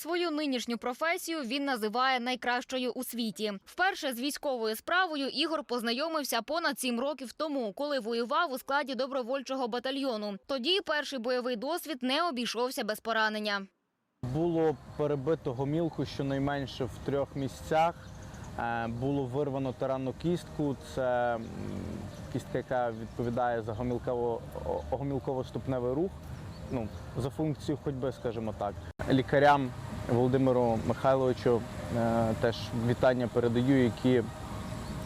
Свою нинішню професію він називає найкращою у світі. Вперше з військовою справою Ігор познайомився понад сім років тому, коли воював у складі добровольчого батальйону. Тоді перший бойовий досвід не обійшовся без поранення. Було перебито гомілку щонайменше в трьох місцях. Е, Було вирвано таранну кістку. Це кістка, яка відповідає за гомілково-ступневий рух. Ну, за функцію ходьби, скажімо так. Лікарям Володимиру Михайловичу е, теж вітання передаю, які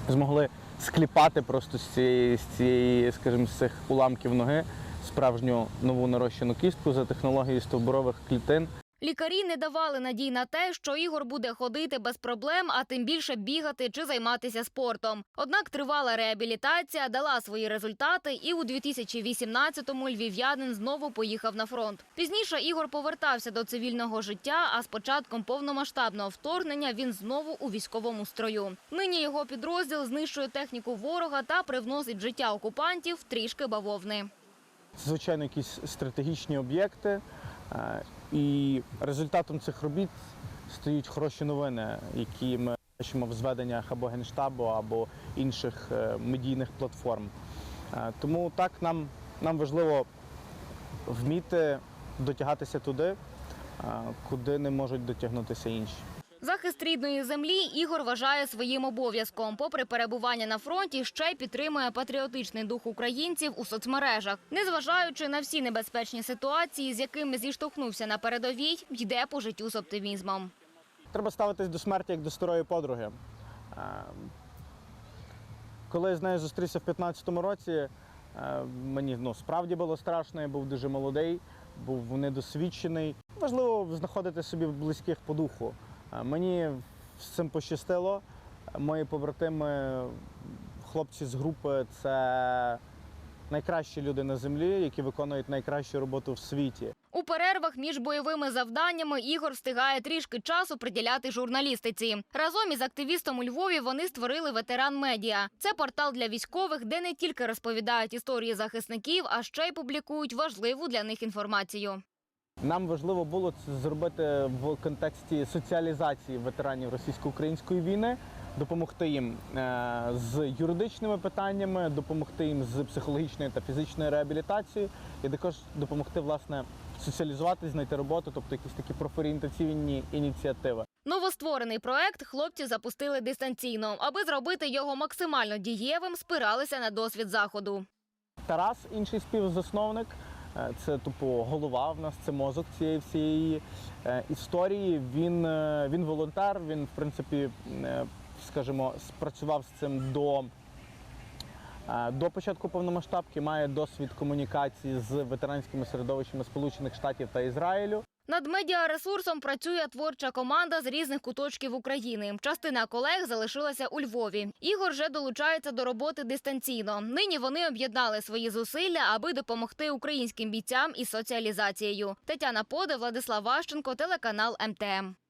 змогли скліпати просто з цієї, з цієї, скажімо, з цих уламків ноги справжню нову нарощену кістку за технологією стовбурових клітин. Лікарі не давали надій на те, що Ігор буде ходити без проблем, а тим більше бігати чи займатися спортом. Однак тривала реабілітація дала свої результати, і у 2018-му львів'янин знову поїхав на фронт. Пізніше Ігор повертався до цивільного життя, а з початком повномасштабного вторгнення він знову у військовому строю. Нині його підрозділ знищує техніку ворога та привносить життя окупантів трішки бавовни. Звичайно, якісь стратегічні об'єкти. Е, І результатом цих робіт стають хороші новини, які ми бачимо в зведеннях або Генштабу, або інших е, медійних платформ. Е, Тому так нам, нам важливо вміти дотягатися туди, куди не можуть дотягнутися інші. Захист рідної землі Ігор вважає своїм обов'язком. Попри перебування на фронті, ще й підтримує патріотичний дух українців у соцмережах. Незважаючи на всі небезпечні ситуації, з якими зіштовхнувся на передовій, йде по життю з оптимізмом. Треба ставитись до смерті як до старої подруги. Е, Коли я з нею зустрівся в 15-му році, е, мені ну, справді було страшно, я був дуже молодий, був недосвідчений. Важливо знаходити собі близьких по духу. Мені з цим пощастило. Мої побратими, хлопці з групи це найкращі люди на землі, які виконують найкращу роботу в світі. У перервах між бойовими завданнями Ігор встигає трішки часу приділяти журналістиці. Разом із активістом у Львові вони створили ветеран медіа. Це портал для військових, де не тільки розповідають історії захисників, а ще й публікують важливу для них інформацію. Нам важливо було це зробити в контексті соціалізації ветеранів російсько-української війни, допомогти їм е, з юридичними питаннями, допомогти їм з психологічною та фізичною реабілітацією, і також допомогти власне соціалізуватись, знайти роботу, тобто якісь такі профорієнтаційні ініціативи. Новостворений проект хлопці запустили дистанційно, аби зробити його максимально дієвим, спиралися на досвід заходу. Тарас, інший співзасновник, це тупо голова в нас, це мозок цієї всієї е, історії. Він, е, він волонтер, він, в принципі, е, скажімо, спрацював з цим до. е, До початку повномасштабки має досвід комунікації з ветеранськими середовищами Сполучених Штатів та Ізраїлю. Над медіаресурсом працює творча команда з різних куточків України. Частина колег залишилася у Львові. Ігор вже долучається до роботи дистанційно. Нині вони об'єднали свої зусилля, аби допомогти українським бійцям із соціалізацією. Тетяна Поде, Владислав Ващенко, телеканал МТМ.